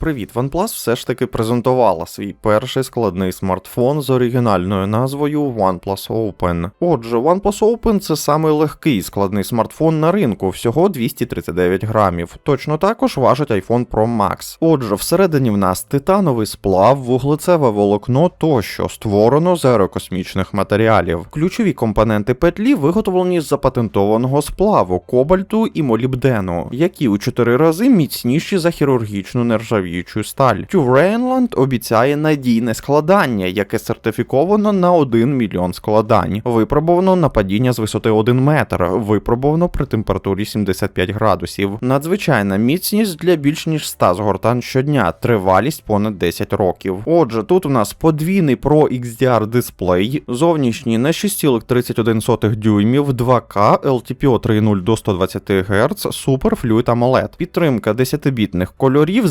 Привіт, OnePlus все ж таки презентувала свій перший складний смартфон з оригінальною назвою OnePlus Open. Отже, OnePlus Open це самий легкий складний смартфон на ринку, всього 239 грамів. Точно також важить iPhone Pro Max. Отже, всередині в нас титановий сплав, вуглецеве волокно тощо створено з аерокосмічних матеріалів. Ключові компоненти петлі виготовлені з запатентованого сплаву, кобальту і молібдену, які у 4 рази міцніші за хірургічну нержавіючу сталь. Тюрейнланд обіцяє надійне складання, яке сертифіковано на 1 мільйон складань. Випробовано на падіння з висоти 1 метр, випробовано при температурі 75 градусів. Надзвичайна міцність для більш ніж 100 згортань щодня, тривалість понад 10 років. Отже, тут у нас подвійний Pro XDR дисплей, зовнішній на 6,31 дюймів, 2К, LTPO 3.0 до 120 Гц, Super Fluid AMOLED, підтримка 10-бітних кольорів,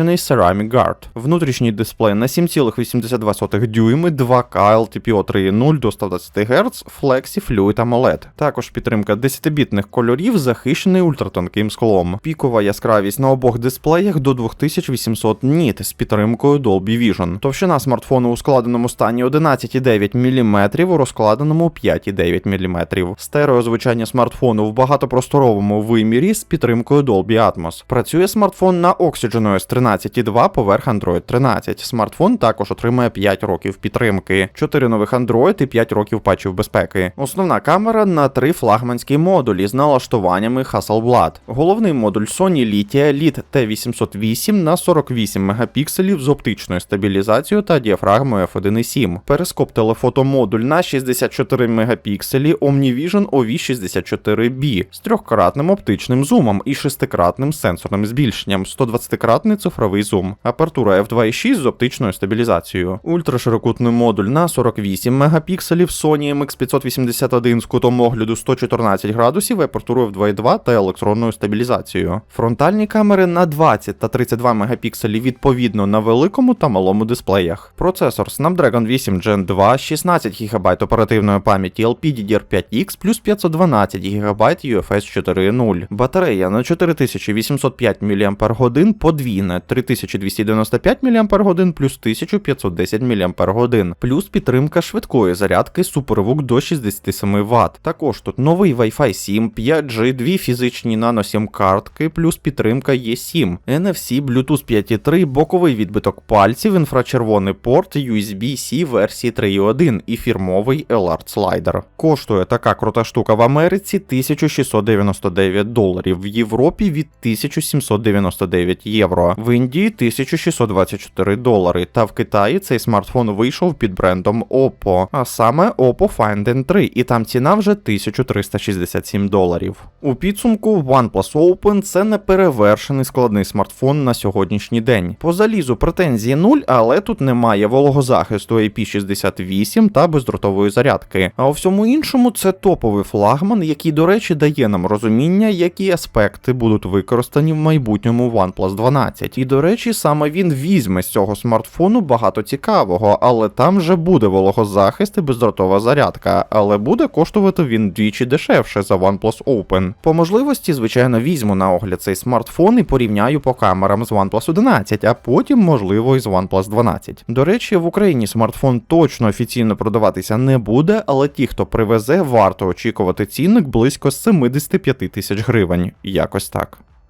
захищений Ceramic Guard, внутрішній дисплей на 7,82 дюйми, 2К, LTPO 3.0 до 120 Гц, Flexi Fluid AMOLED. Також підтримка 10-бітних кольорів, захищений ультратонким склом. Пікова яскравість на обох дисплеях до 2800 ніт з підтримкою Dolby Vision. Товщина смартфону у складеному стані 11,9 мм, у розкладеному 5,9 мм. Стереозвучання смартфону в багатопросторовому вимірі з підтримкою Dolby Atmos. Працює смартфон на Oxygen OS 13.2 поверх Android 13. Смартфон також отримує 5 років підтримки, 4 нових Android і 5 років патчів безпеки. Основна камера на три флагманські модулі з налаштуваннями Hasselblad. Головний модуль Sony Litia Lite T808 на 48 мегапікселів з оптичною стабілізацією та діафрагмою f1.7. Перископ телефотомодуль на 64 мегапікселі OmniVision OV64B з трьохкратним оптичним зумом і шестикратним сенсорним збільшенням, 120-кратний цифровий зум, апертура f2.6 з оптичною стабілізацією, ультраширокутний модуль на 48 мегапікселів Sony MX581 з кутом огляду 114 градусів, апертурою f2.2 та електронною стабілізацією. Фронтальні камери на 20 та 32 мегапікселі відповідно на великому та малому дисплеях. Процесор Snapdragon 8 Gen 2, 16 ГБ оперативної пам'яті LPDDR5X плюс 512 ГБ UFS 4.0. Батарея на 4805 мАч подвійне 3295 мАч плюс 1510 мАч, плюс підтримка швидкої зарядки SuperVOOC до 67 Вт. Також тут новий Wi-Fi 7, 5G, дві фізичні нано-сім картки, плюс підтримка E7, NFC, Bluetooth 5.3, боковий відбиток пальців, інфрачервоний порт, USB-C версії 3.1 і фірмовий LR слайдер. Коштує така крута штука в Америці 1699 доларів, в Європі від 1799 євро, в Індії 1624 долари. Та в Китаї цей смартфон вийшов під брендом Oppo, а саме Oppo Find N3, і там ціна вже 1367 доларів. У підсумку OnePlus Open це неперевершений складний смартфон на сьогоднішній день. По залізу претензії 0, але тут немає вологозахисту IP68 та бездротової зарядки. А у всьому іншому це топовий флагман, який, до речі, дає нам розуміння, які аспекти будуть використані в майбутньому OnePlus 12. І до речі, саме він візьме з цього смартфону багато цікавого, але там вже буде вологозахист і бездротова зарядка, але буде коштувати він двічі дешевше за OnePlus Open. По можливості, звичайно, візьму на огляд цей смартфон і порівняю по камерам з OnePlus 11, а потім, можливо, і з OnePlus 12. До речі, в Україні смартфон точно офіційно продаватися не буде, але ті, хто привезе, варто очікувати цінник близько 75 тисяч гривень. Якось так.